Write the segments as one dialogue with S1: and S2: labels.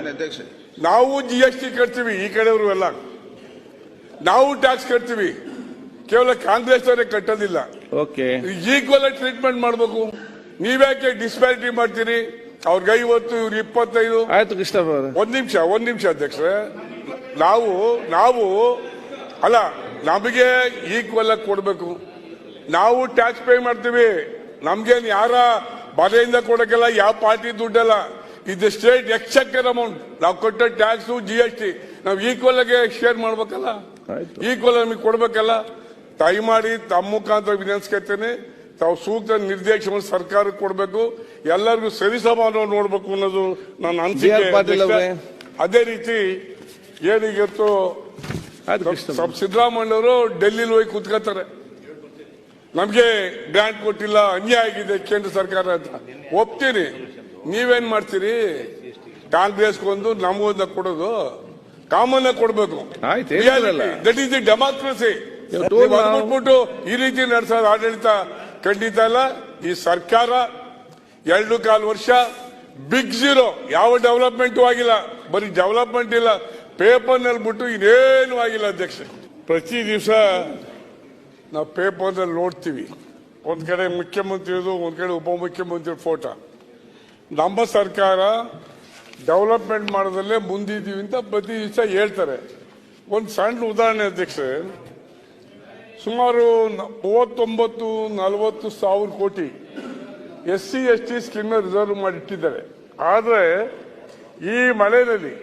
S1: ಅಧ್ಯಕ್ಷ.
S2: ನಾವು G S T ಕಟ್ತೀವಿ ಈ ಕಡೆಯವರು ಎಲ್ಲ ನಾವು ಟ್ಯಾಕ್ಸ್ ಕಟ್ತೀವಿ. ಕೇವಲ ಕಾಂಗ್ರೆಸ್ ಅವರೇ ಕಟ್ಟೋದಿಲ್ಲ
S3: ಓಕೆ
S2: ಈಕ್ವಲ್ ಟ್ರೀಟ್ಮೆಂಟ್ ಮಾಡಬೇಕು. ನೀವ್ಯಾಕೆ ಡಿಸ್ಪ್ಯಾರಿಟಿ ಮಾಡ್ತೀರಿ? ಅವ್ರಿಗೆ ಐವತ್ತು ಇವ್ರು ಇಪ್ಪತ್ತೈದು.
S3: ಆಯ್ತು ಕೃಷ್ಣ ಅವರೇ.
S2: ಒಂದ್ ನಿಮಿಷ ಒಂದ್ ನಿಮಿಷ ಅಧ್ಯಕ್ಷರೇ. ನಾವು ನಾವು ಅಲ್ಲ ನಮಗೆ ಈಕ್ವಲ್ ಆಗಿ ಕೊಡ್ಬೇಕು. ನಾವು ಟ್ಯಾಕ್ಸ್ ಪೇ ಮಾಡ್ತೀವಿ. ನಮ್ಗೇನು ಯಾರ ಬಲೆಯಿಂದ ಕೊಡಕ್ಕೆಲ್ಲ ಯಾವ ಪಾರ್ಟಿ ದುಡ್ಡಲ್ಲ. ಇದು ಸ್ಟೇಟ್ ಎಕ್ಸೆಕ್ಟರ್ ಅಮೌಂಟ್ ನಾವು ಕೊಟ್ಟ ಟ್ಯಾಕ್ಸ್ ಜಿ ಎಸ್ ಟಿ ನಾವು ಈಕ್ವಲ್ ಆಗಿ ಶೇರ್ ಮಾಡ್ಬೇಕಲ್ಲ. ಈಕ್ವಲ್ ನಮಗೆ ಕೊಡ್ಬೇಕಲ್ಲ? ಮಾಡಿ ತಮ್ಮ ಮುಖಾಂತರ ವಿನಂತಿಸ್ಕೊತೇನೆ ತಾವು ಸೂಕ್ತ ನಿರ್ದೇಶನ ಸರ್ಕಾರಕ್ಕೆ ಕೊಡಬೇಕು. ಎಲ್ಲರಿಗೂ ಸರಿಸಮಾನ ನೋಡ್ಬೇಕು ಅನ್ನೋದು ನನ್ನ ಅನಿಸಿಕೆ. ಅದೇ ರೀತಿ ಏನಿಗತ್ತು
S3: ಸಿದ್ದರಾಮಯ್ಯ ಅವರು
S2: ಸ್ವಲ್ಪ ಸಿದ್ದರಾಮಯ್ಯವರು ಡೆಲ್ಲಿಲಿ ಹೋಗಿ ಕುತ್ಕೋತಾರೆ ನಮಗೆ ಗ್ರಾಂಟ್ ಕೊಟ್ಟಿಲ್ಲ. ಅನ್ಯಾಯ ಆಗಿದೆ ಕೇಂದ್ರ ಸರ್ಕಾರ ಅಂತ. ಒಪ್ತೀನಿ. ನೀವೇನ್ ಮಾಡ್ತೀರಿ? ಕಾಂಗ್ರೆಸ್ಗೊಂದು ನಮಗೊಂದ ಕೊಡೋದು ಕಾಮನ್ ಕೊಡ್ಬೇಕು.
S3: ಆಯ್ತು, ಹೇಳಿದ್ರಲ್ಲ.
S2: ದಟ್ ಈಸ್ ದಿ ಡೆಮಾಕ್ರಸಿ ಬಿಟ್ಬಿಟ್ಟು ಈ ರೀತಿ ನಡೆಸೋದು ಆಡಳಿತ ಖಂಡಿತ ಅಲ್ಲ. ಈ ಸರ್ಕಾರ ಎರಡು ಕಾಲು ವರ್ಷ ಬಿಗ್ ಜೀರೋ ಯಾವ ಡೆವಲಪ್ಮೆಂಟ್ ಆಗಿಲ್ಲ. ಬರೀ ಡೆವಲಪ್ಮೆಂಟ್ ಇಲ್ಲ. ಪೇಪರ್ನಲ್ಲಿ ಬಿಟ್ಟು ಇನ್ನೇನು ಆಗಿಲ್ಲ ಅಧ್ಯಕ್ಷ. ಪ್ರತಿ ದಿವಸ ನಾವು ಪೇಪರ್ನಲ್ಲಿ ನೋಡ್ತೀವಿ. ಒಂದ್ ಕಡೆ ಮುಖ್ಯಮಂತ್ರಿದು ಒಂದ್ ಕಡೆ ಉಪಮುಖ್ಯಮಂತ್ರಿ ಫೋಟೋ. ನಮ್ಮ ಸರ್ಕಾರ ಡೆವಲಪ್ಮೆಂಟ್ ಮಾಡೋದಲ್ಲೇ ಮುಂದಿದ್ದೀವಿ ಅಂತ ಪ್ರತಿ ದಿವಸ ಹೇಳ್ತಾರೆ. ಒಂದು ಸಣ್ಣ ಉದಾಹರಣೆ ಅಧ್ಯಕ್ಷೆ ಸುಮಾರು ಮೂವತ್ತೊಂಬತ್ತು, ನಲವತ್ತು ಸಾವಿರ crore S C, S T ಸ್ಕೀಮ್ನ reserve ಮಾಡಿಟ್ಟಿದ್ದಾರೆ. ಆದರೆ ಈ ಮಳೆಯಲ್ಲಿ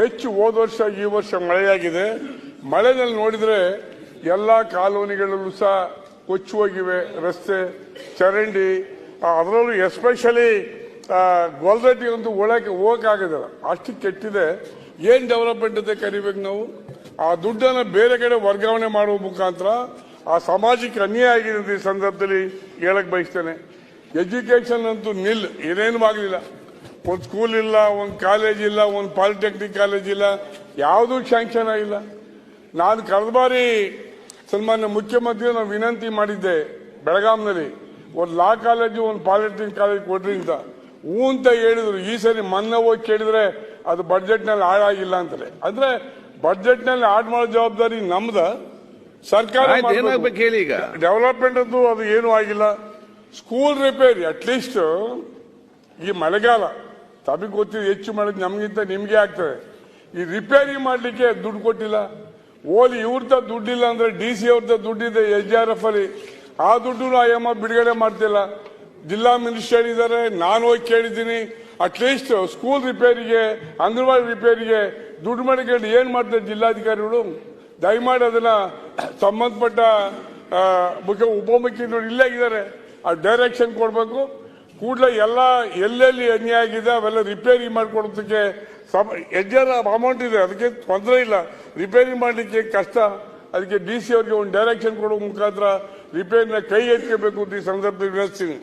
S2: ಹೆಚ್ಚು ಹೋದ ವರ್ಷ, ಈ ವರ್ಷ ಮಳೆಯಾಗಿದೆ. ಮಳೆಯಲ್ಲಿ ನೋಡಿದರೆ ಎಲ್ಲ ಕಾಲೋನಿಗಳಲ್ಲೂ ಸಹ ಕೊಚ್ಚಿ ಹೋಗಿವೆ ರಸ್ತೆ ಚರಂಡಿ. ಅದರಲ್ಲೂ ಎಸ್ಪೆಷಲಿ ಗೊಲ್ದಟ್ಟಿ ಒಂದು ಒಳಕ್ಕೆ ಹೋಗಕ್ಕಾಗೋದಿಲ್ಲ ಅಷ್ಟು ಕೆಟ್ಟಿದೆ. ಏನ್ ಡೆವಲಪ್ಮೆಂಟ್ ಅಂತ ಕರಿಬೇಕು ನಾವು? ಆ ದುಡ್ಡನ್ನು ಬೇರೆ ಕಡೆ ವರ್ಗಾವಣೆ ಮಾಡುವ ಮುಖಾಂತರ ಆ ಸಮಾಜಕ್ಕೆ ಅನ್ಯಾಯ ಆಗಿದೆ ಈ ಸಂದರ್ಭದಲ್ಲಿ ಹೇಳಕ್ ಬಯಸ್ತೇನೆ. ಎಜುಕೇಶನ್ ಅಂತೂ ನಿಲ್, ಏನೇನು ಆಗಲಿಲ್ಲ. ಒಂದು ಸ್ಕೂಲ್ ಇಲ್ಲ, ಒಂದು ಕಾಲೇಜ್ ಇಲ್ಲ, ಒಂದು ಪಾಲಿಟೆಕ್ನಿಕ್ ಕಾಲೇಜ್ ಇಲ್ಲ, ಯಾವುದೂ ಶಾಂಕ್ಷನ್ ಆಗಿಲ್ಲ. ನಾನು ಕಳೆದ ಬಾರಿ ಸನ್ಮಾನ್ಯ ಮುಖ್ಯಮಂತ್ರಿ ನಾನು ವಿನಂತಿ ಮಾಡಿದ್ದೆ ಬೆಳಗಾಂನಲ್ಲಿ. ಒಂದು ಲಾ ಕಾಲೇಜು ಒಂದು ಪಾಲಿಟೆಕ್ನಿಕ್ ಕಾಲೇಜ್ ಕೊಡ್ರಿ ಅಂತ. ಹೂ ಅಂತ ಹೇಳಿದ್ರು. ಈ ಸರಿ ಮೊನ್ನೆ ಹೋಗಿ ಕೇಳಿದ್ರೆ ಅದು ಬಡ್ಜೆಟ್ನಲ್ಲಿ ಹಾಳಾಗಿಲ್ಲ ಅಂತಾರೆ ಅಂದ್ರೆ ಬಡ್ಜೆಟ್ನಲ್ಲಿ ಆಡ್ ಮಾಡೋ ಜವಾಬ್ದಾರಿ ನಮ್ದ. ಸರ್ಕಾರ
S3: ಹೇಳಿ ಈಗ?
S2: ಡೆವಲಪ್ಮೆಂಟ್ ಅಂತೂ ಅದು ಏನೂ ಆಗಿಲ್ಲ. ಸ್ಕೂಲ್ ರಿಪೇರಿ ಅಟ್ಲೀಸ್ಟ್ ಈ ಮಳೆಗಾಲ. ತಮಗೆ ಗೊತ್ತಿದೆ ಹೆಚ್ಚು ಮಳೆ ನಮಗಿಂತ ನಿಮಗೆ ಆಗ್ತದೆ. ಈ ರಿಪೇರಿ ಮಾಡ್ಲಿಕ್ಕೆ ದುಡ್ಡು ಕೊಟ್ಟಿಲ್ಲ. ಓಲಿ ಇವ್ರದ ದುಡ್ಡಿಲ್ಲ ಅಂದ್ರೆ ಡಿ ಸಿ ಅವ್ರದ್ದು ದುಡ್ಡಿದೆ ಎಚ್ ಆರ್ ಎಫ್ ಅಲ್ಲಿ. ಆ ದುಡ್ಡು ಐಎಂಎಫ್ ಬಿಡುಗಡೆ ಮಾಡ್ತಿಲ್ಲ. ಜಿಲ್ಲಾ ಮಿನಿಸ್ಟರ್ ಇದ್ದಾರೆ, ನಾನು ಹೋಗಿ ಕೇಳಿದ್ದೀನಿ. ಅಟ್ಲೀಸ್ಟ್ ಸ್ಕೂಲ್ ರಿಪೇರಿಗೆ, ಅಂಗನವಾಡಿ ರಿಪೇರಿಗೆ ದುಡ್ಡು ಮಾಡಿಕೊಂಡು ಏನು ಮಾಡ್ತಾರೆ ಜಿಲ್ಲಾಧಿಕಾರಿಗಳು? ದಯಮಾಡಿ ಅದನ್ನ ಸಂಬಂಧಪಟ್ಟ ಮುಖ್ಯ ಉಪಮುಖ್ಯಮಂತ್ರಿ ಇಲ್ಲೇ ಇದ್ದಾರೆ. ಆ ಡೈರೆಕ್ಷನ್ ಕೊಡಬೇಕು. ಕೂಡಲೇ ಎಲ್ಲ ಎಲ್ಲೆಲ್ಲಿ ಅನ್ಯಾಯ ಆಗಿದೆ ಅವೆಲ್ಲ ರಿಪೇರಿ ಮಾಡಿಕೊಡೋದಕ್ಕೆ ಹೆಜ್ಜರ ಅಮೌಂಟ್ ಇದೆ. ಅದಕ್ಕೆ ತೊಂದರೆ ಇಲ್ಲ. ರಿಪೇರಿ ಮಾಡಲಿಕ್ಕೆ ಕಷ್ಟ. ಅದಕ್ಕೆ ಡಿ ಸಿ ಅವರಿಗೆ ಒಂದು ಡೈರೆಕ್ಷನ್ ಕೊಡೋ ಮುಖಾಂತರ ರಿಪೇರಿನ ಕೈ ಎತ್ಕೋಬೇಕು ಅಂತ ಈ ಸಂದರ್ಭದಲ್ಲಿ ವಿನಂತಿಸ್ತೀನಿ.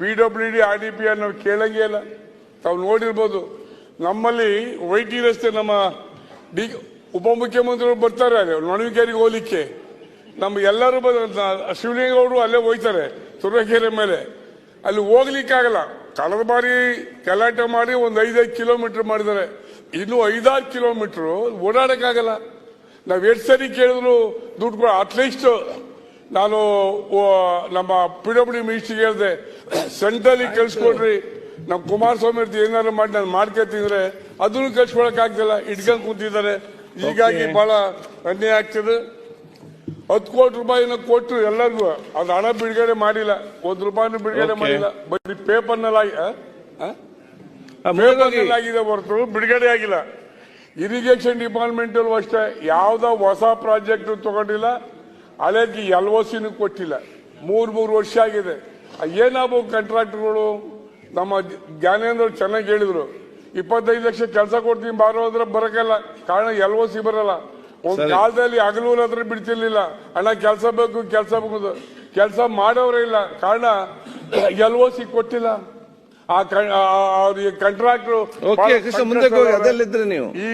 S2: P W D R D P ನಾವು ಕೇಳಂಗೇ ಇಲ್ಲ. ತಾವು ನೋಡಿರ್ಬೋದು, ನಮ್ಮಲ್ಲಿ ವೈಟಿ ರಸ್ತೆ ನಮ್ಮ ಡಿ, ಉಪಮುಖ್ಯಮಂತ್ರಿಗಳು ಬರ್ತಾರೆ ನೊಣವಿಕೆರಿಗೆ ಹೋಗ್ಲಿಕ್ಕೆ. ನಮ್ಮ ಎಲ್ಲರೂ ಬಂದ- ಶಿವಲಿಂಗೌಡರು ಅಲ್ಲೇ ಹೋಗ್ತಾರೆ ತುರುವೇಕೆರೆ ಮೇಲೆ. ಅಲ್ಲಿ ಹೋಗ್ಲಿಕ್ಕಾಗಲ್ಲ ಕಳೆದ ಬಾರಿ ಗಲಾಟೆ ಮಾಡಿ ಒಂದು ಐದೈದು ಕಿಲೋಮೀಟರ್ ಮಾಡಿದ್ದಾರೆ. ಇನ್ನು ಐದಾರು ಕಿಲೋಮೀಟರ್ ಓಡಾಡಕ್ಕಾಗಲ್ಲ. ನಾವ್ ಎಷ್ಟು ಸರಿ ಕೇಳಿದ್ರು ದುಡ್ಡು ಅಟ್ಲೀಸ್ಟ್ ನಾನು ನಮ್ಮ ಪಿ ಡಬ್ಲ್ಯೂ ಮಿನಿಸ್ಟ್ರಿಗೆ ಹೇಳಿದೆ ಸೆಂಟ್ರಲ್ಲಿ ಕಳ್ಸಿಕೊಡ್ರಿ. ನಮ್ಮ ಕುಮಾರಸ್ವಾಮಿ ಏನಾದ್ರು ಮಾಡಿ ನಾನು ಮಾಡ್ಕೊತಿದ್ರೆ ಅದನ್ನು ಕಳ್ಸ್ಕೊಳಕ್ ಆಗ್ತಿಲ್ಲ ಇಟ್ಕೊಂಡ್ ಕೂತಿದ್ದಾರೆ. ಹೀಗಾಗಿ. ಬಹಳ ಅನ್ಯಾಯ ಆಗ್ತದೆ. ಹತ್ತು ಕೋಟಿ ರೂಪಾಯಿನ ಕೊಟ್ಟು ಎಲ್ಲರಿಗೂ ಅದು ಹಣ ಬಿಡುಗಡೆ ಮಾಡಿಲ್ಲ ಒಂದು ರೂಪಾಯಿನೂ ಬಿಡುಗಡೆ. ಮಾಡಿಲ್ಲ. ಬರೀ ಪೇಪರ್ನಲ್ಲಿ. ಆಗಿದೆ ಹೊರತು ಬಿಡುಗಡೆ ಆಗಿಲ್ಲ. ಇರಿಗೇಷನ್ ಡಿಪಾರ್ಟ್ಮೆಂಟ್ ಅಲ್ಲೂ ಅಷ್ಟೇ ಯಾವ್ದೋ ಹೊಸ ಪ್ರಾಜೆಕ್ಟ್ ತಗೊಂಡಿಲ್ಲ. ಹಳೇದು ಎಲ್ ಒ ಸಿನೂ ಕೊಟ್ಟಿಲ್ಲ. ಮೂರು ಮೂರು ವರ್ಷ ಆಗಿದೆ. ಏನಾಗಬೇಕು ಕಾಂಟ್ರಾಕ್ಟರ್ಗಳು ನಮ್ಮ ಜ್ಞಾನೇಂದ್ರ ಚೆನ್ನಾಗಿ ಹೇಳಿದ್ರು. ಇಪ್ಪತ್ತೈದು ಲಕ್ಷ ಕೆಲಸ ಕೊಡ್ತೀನಿ ಬಾರೋ ಅಂದ್ರೆ ಬರಕಲ್ಲ ಕಾರಣ ಎಲ್ ಒ ಸಿ ಬರಲ್ಲ. ಒಂದ್. ಕಾಲದಲ್ಲಿ ಹಗಲೂರ್ ಹತ್ರ ಬಿಡ್ತಿರ್ಲಿಲ್ಲ. ಅಣ್ಣ ಕೆಲಸ ಬೇಕು ಕೆಲಸ ಬೇಕು. ಕೆಲಸ ಮಾಡೋರೇ ಇಲ್ಲ. ಕಾರಣ ಎಲ್ ಒ ಸಿ ಕೊಟ್ಟಿಲ್ಲ ಆ ಅವ್ರಿಗೆ ಕಾಂಟ್ರಾಕ್ಟರ್
S3: ಅದಲ್ಲಿದ್ರೆ ನೀವು?
S2: ಈ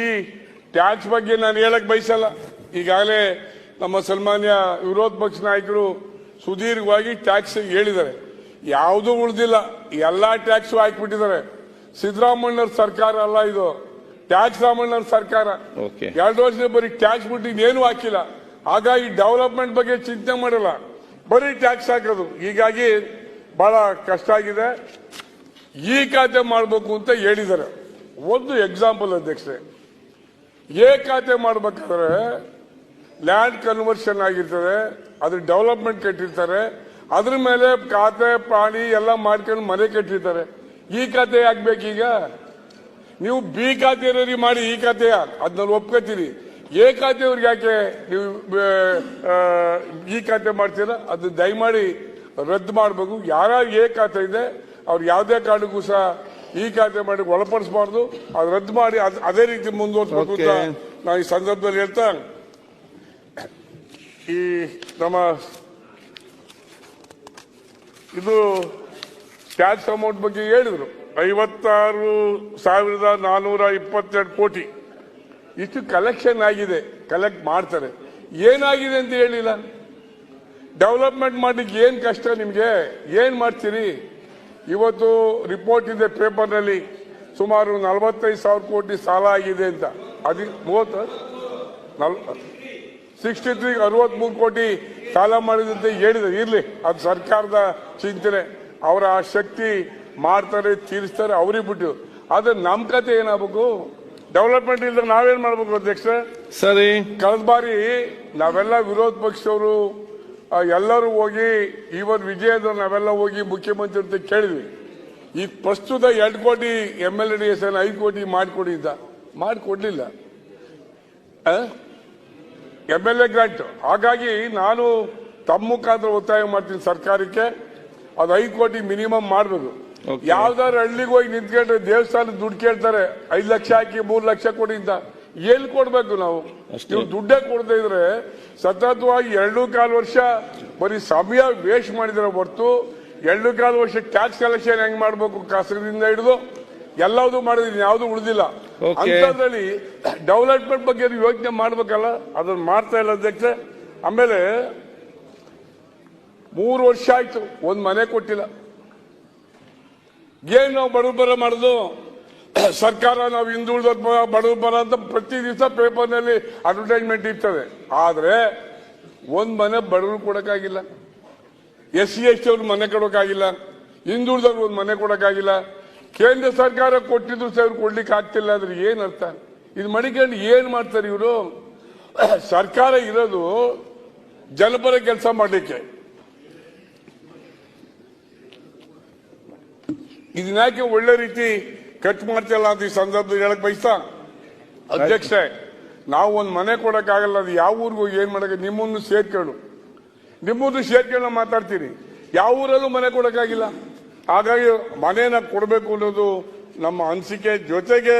S2: ಟ್ಯಾಕ್ಸ್ ಬಗ್ಗೆ ನಾನು ಹೇಳಕ್ ಬಯಸಲ್ಲ. ಈಗಾಗಲೇ ನಮ್ಮ ಸನ್ಮಾನ್ಯ ವಿರೋಧ ಪಕ್ಷ ನಾಯಕರು ಸುದೀರ್ಘವಾಗಿ ಟ್ಯಾಕ್ಸ್ ಹೇಳಿದ್ದಾರೆ. ಯಾವುದೂ ಉಳಿದಿಲ್ಲ. ಎಲ್ಲ ಟ್ಯಾಕ್ಸ್ ಹಾಕಿಬಿಟ್ಟಿದ್ದಾರೆ. ಸಿದ್ದರಾಮಯ್ಯವ್ರ ಸರ್ಕಾರ ಅಲ್ಲ ಇದು. ಟ್ಯಾಕ್ಸ್ ರಾಮಣ್ಣ ಸರ್ಕಾರ.
S3: ಓಕೆ
S2: ಎರಡು ವರ್ಷದ ಬರೀ ಟ್ಯಾಕ್ಸ್ ಬಿಟ್ಟು ಇನ್ನೇನು ಹಾಕಿಲ್ಲ. ಹಾಗಾಗಿ ಡೆವಲಪ್ಮೆಂಟ್ ಬಗ್ಗೆ ಚಿಂತೆ ಮಾಡಲ್ಲ. ಬರೀ ಟ್ಯಾಕ್ಸ್ ಹಾಕೋದು. ಹೀಗಾಗಿ ಬಹಳ ಕಷ್ಟ ಆಗಿದೆ. ಈ ಖಾತೆ ಮಾಡಬೇಕು ಅಂತ ಹೇಳಿದ್ದಾರೆ. ಒಂದು ಎಕ್ಸಾಂಪಲ್ ಅಧ್ಯಕ್ಷರೇ. ಏ ಖಾತೆ ಮಾಡ್ಬೇಕಾದ್ರೆ ಲ್ಯಾಂಡ್ ಕನ್ವರ್ಷನ್ ಆಗಿರ್ತದೆ ಅದ್ರ ಡೆವಲಪ್ಮೆಂಟ್ ಕಟ್ಟಿರ್ತಾರೆ ಅದ್ರ ಮೇಲೆ ಖಾತೆ ಪ್ರಾಣಿ ಎಲ್ಲ ಮಾಡ್ಕೊಂಡು ಮನೆ ಕಟ್ಟಿರ್ತಾರೆ. ಈ ಖಾತೆ ಆಗ್ಬೇಕೀಗ ನೀವು ಬಿ ಖಾತೆ ಇರೋರಿಗೆ ಮಾಡಿ ಈ ಖಾತೆ ಅದನ್ನ ಒಪ್ಕೋತೀರಿ. ಎ ಖಾತೆಯವ್ರಿಗೆ ಯಾಕೆ ನೀವು ಈ ಖಾತೆ ಮಾಡ್ತೀರಾ? ಅದು ದಯಮಾಡಿ ರದ್ದು ಮಾಡಬೇಕು. ಯಾರು ಎ ಖಾತೆ ಇದೆ ಅವ್ರು ಯಾವುದೇ ಕಾರಣಕ್ಕೂ ಸಹ ಈ ಖಾತೆ ಮಾಡಿ ಒಳಪಡಿಸಬಾರ್ದು. ಅದು ರದ್ದು ಮಾಡಿ ಅದ್- ರೀತಿ ಮುಂದುವರ್ಸ್ಬೇಕು ಅಂತ. ನಾನು ಈ ಸಂದರ್ಭದಲ್ಲಿ ಹೇಳ್ತಾ ಈ ನಮ್ಮ ಇದು ಟ್ಯಾಕ್ಸ್ ಅಮೌಂಟ್ ಬಗ್ಗೆ ಹೇಳಿದ್ರು. ಐವತ್ತಾರು ಸಾವಿರದ ನಾನ್ನೂರ ಇಪ್ಪತ್ತೆರಡು ಕೋಟಿ. ಇಷ್ಟು ಕಲೆಕ್ಷನ್ ಆಗಿದೆ. ಕಲೆಕ್ಟ್ ಮಾಡ್ತಾರೆ. ಏನಾಗಿದೆ ಅಂತ ಹೇಳಿಲ್ಲ. ಡೆವಲಪ್ಮೆಂಟ್ ಮಾಡಲಿಕ್ಕೆ ಏನ್ ಕಷ್ಟ ನಿಮಗೆ? ಏನ್ ಮಾಡ್ತೀರಿ? ಇವತ್ತು ರಿಪೋರ್ಟ್ ಇದೆ ಪೇಪರ್ನಲ್ಲಿ ಸುಮಾರು ನಲವತ್ತೈದು ಸಾವಿರ ಕೋಟಿ ಸಾಲ ಆಗಿದೆ ಅಂತ. ಅದಿ ಮೂವತ್ತು ಸಿಕ್ಸ್ಟಿ ತ್ರೀ ಅರವತ್ಮೂರು ಕೋಟಿ ಸಾಲ ಮಾಡಿದಂತೆ ಹೇಳಿದೆ ಇರ್ಲಿ ಅದು ಸರ್ಕಾರದ ಚಿಂತನೆ. ಅವರ ಆ ಶಕ್ತಿ ಮಾಡ್ತಾರೆ ತೀರಿಸ್ತಾರೆ ಅವ್ರಿಗೆ ಬಿಟ್ಟು. ಆದ್ರೆ ನಮ್ ಕತೆ ಏನಾಗಬೇಕು? ಡೆವಲಪ್ಮೆಂಟ್ ಇಲ್ದಾಗ ನಾವೇನ್ ಮಾಡ್ಬೇಕು ಅಧ್ಯಕ್ಷ
S3: ಸರಿ.
S2: ಕಳೆದ ಬಾರಿ ನಾವೆಲ್ಲ ವಿರೋಧ ಪಕ್ಷದವರು ಎಲ್ಲರೂ ಹೋಗಿ ಇವನ್ ವಿಜಯದ ನಾವೆಲ್ಲ ಹೋಗಿ ಮುಖ್ಯಮಂತ್ರಿ ಅಂತ ಕೇಳಿದ್ವಿ. ಈಗ ಪ್ರಸ್ತುತ ಎರಡು crore M L D S ಐದು ಕೋಟಿ ಮಾಡಿಕೊಡಿದ್ದ ಮಾಡಿಕೊಡ್ಲಿಲ್ಲ. ಎಂ ಎಲ್ ಎ ಗ್ರಾಂಟ್ ಹಾಗಾಗಿ ನಾನು ತಮ್ಮ ಮುಖಾಂತರ ಒತ್ತಾಯ ಮಾಡ್ತೀನಿ ಸರ್ಕಾರಕ್ಕೆ. ಅದು ಐದು ಕೋಟಿ ಮಿನಿಮಮ್ ಮಾಡಬೇಕು. ಯಾವ್ದಾದ್ರು ಹಳ್ಳಿಗೆ ಹೋಗಿ ನಿಂತ್ಕೊಂಡ್ರೆ ದೇವಸ್ಥಾನ ದುಡ್ಡು ಕೇಳ್ತಾರೆ. ಐದು ಲಕ್ಷ ಹಾಕಿ ಮೂರು ಲಕ್ಷ ಕೊಡಿ ಅಂತ. ಎಲ್ಲಿ ಕೊಡ್ಬೇಕು ನಾವು. ನೀವು ದುಡ್ಡೇ ಕೊಡದೇ ಇದ್ರೆ ಸತತವಾಗಿ ಎರಡು ಕಾಲು ವರ್ಷ ಬರೀ ಸಮಯ ವೇಸ್ಟ್ ಮಾಡಿದ್ರೆ ಹೊರತು ಎರಡು ಕಾಲು ವರ್ಷ ಟ್ಯಾಕ್ಸ್ ಕಲೆಕ್ಷನ್ ಹೆಂಗ್ ಮಾಡ್ಬೇಕು? ಕಸದಿಂದ ಹಿಡಿದು ಎಲ್ಲದೂ ಮಾಡಿದ್ರಿ ಯಾವುದು ಉಳಿದಿಲ್ಲ. ಅಂತದ್ರಲ್ಲಿ ಡೆವಲಪ್ಮೆಂಟ್ ಬಗ್ಗೆ ಯೋಚನೆ ಮಾಡ್ಬೇಕಲ್ಲ? ಅದನ್ನ ಮಾಡ್ತಾ ಇಲ್ಲ ಅಧ್ಯಕ್ಷ. ಆಮೇಲೆ ಮೂರು ವರ್ಷ ಆಯ್ತು ಒಂದ್ ಮನೆ ಕೊಟ್ಟಿಲ್ಲ. ಏನ್ ನಾವು ಬಡಬರ ಬರ ಮಾಡುದು? ಸರ್ಕಾರ ನಾವು ಹಿಂದುಳಿದ ಬಡಬರ ಬರ ಅಂತ ಪ್ರತಿ ದಿವಸ ಪೇಪರ್ನಲ್ಲಿ ಅಡ್ವರ್ಟೈಸ್ಮೆಂಟ್ ಇರ್ತದೆ. ಆದ್ರೆ ಒಂದ್ ಮನೆ ಬಡವರು ಕೊಡಕ್ಕಾಗಿಲ್ಲ. ಎಸ್ ಸಿ ಎಸ್ ಟಿ ಅವ್ರ ಮನೆ ಕೊಡೋಕ್ಕಾಗಿಲ್ಲ. ಹಿಂದುಳಿದವ್ರು ಒಂದ್ ಮನೆ ಕೊಡಕ್ಕಾಗಿಲ್ಲ. ಕೇಂದ್ರ ಸರ್ಕಾರ ಕೊಟ್ಟಿದ್ರು ಸಹ ಕೊಡ್ಲಿಕ್ಕೆ ಆಗ್ತಿಲ್ಲ ಅಂದ್ರೆ ಏನು ಅರ್ಥ? ಇದು ಮಡಿಕೊಂಡು ಏನ್ ಮಾಡ್ತಾರೆ ಇವರು? ಸರ್ಕಾರ ಇರೋದು ಜನಪರ ಕೆಲಸ ಮಾಡಲಿಕ್ಕೆ. ಇದನ್ನಾಕೆ ಒಳ್ಳೆ ರೀತಿ ಕಟ್ ಮಾಡ್ತಿಲ್ಲ ಅಂತ ಈ ಸಂದರ್ಭದಲ್ಲಿ ಹೇಳಕ್ ಬಯಸ್ತಾ? ಅಧ್ಯಕ್ಷ ನಾವು ಒಂದು ಮನೆ ಕೊಡಕ್ಕಾಗಲ್ಲ, ಅದು ಯಾವ ಊರಿಗೂ ಏನ್ ಮಾಡೋಕೆ ನಿಮ್ಮನ್ನು ಸೇರ್ಕೊಂಡು ನಿಮ್ಮನ್ನು ಸೇರ್ಕೊಂಡು ಮಾತಾಡ್ತೀರಿ. ಯಾವ ಊರಲ್ಲೂ ಮನೆ ಕೊಡಕ್ಕಾಗಿಲ್ಲ. ಹಾಗಾಗಿ ಮನೇನ ಕೊಡಬೇಕು ಅನ್ನೋದು ನಮ್ಮ ಅನಿಸಿಕೆ. ಜೊತೆಗೆ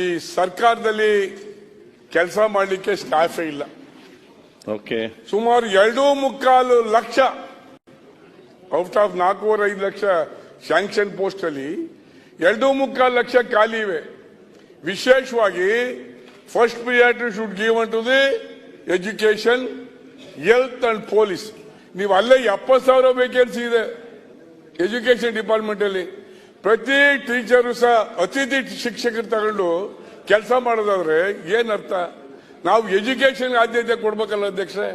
S2: ಈ ಸರ್ಕಾರದಲ್ಲಿ ಕೆಲಸ ಮಾಡಲಿಕ್ಕೆ ಸ್ಟಾಫೇ ಇಲ್ಲ.
S3: ಓಕೆ
S2: ಸುಮಾರು ಎರಡೂ ಮುಕ್ಕಾಲು ಲಕ್ಷ ಔಟ್ ಆಫ್ ನಾಲ್ಕೂವರೆ ಐದು ಲಕ್ಷ ಸ್ಯಾಂಕ್ಷನ್ ಪೋಸ್ಟ್ ಅಲ್ಲಿ ಎರಡೂ ಮುಕ್ಕಾಲು ಲಕ್ಷ ಖಾಲಿ ಇವೆ. ವಿಶೇಷವಾಗಿ first priority should give to the education health and police ನೀವು ಅಲ್ಲೇ ಎಪ್ಪತ್ತು ಸಾವಿರ ವೇಕೆನ್ಸಿ ಇದೆ. ಎಜುಕೇಶನ್ ಡಿಪಾರ್ಟ್ಮೆಂಟ್ ಅಲ್ಲಿ ಪ್ರತಿ ಟೀಚರು ಸಹ ಅತಿಥಿ ಶಿಕ್ಷಕರು ತಗೊಂಡು ಕೆಲಸ ಮಾಡೋದಾದ್ರೆ ಏನರ್ಥ ನಾವು ಎಜುಕೇಶನ್ ಆದ್ಯತೆ ಕೊಡ್ಬೇಕಲ್ಲ ಅಧ್ಯಕ್ಷರೇ.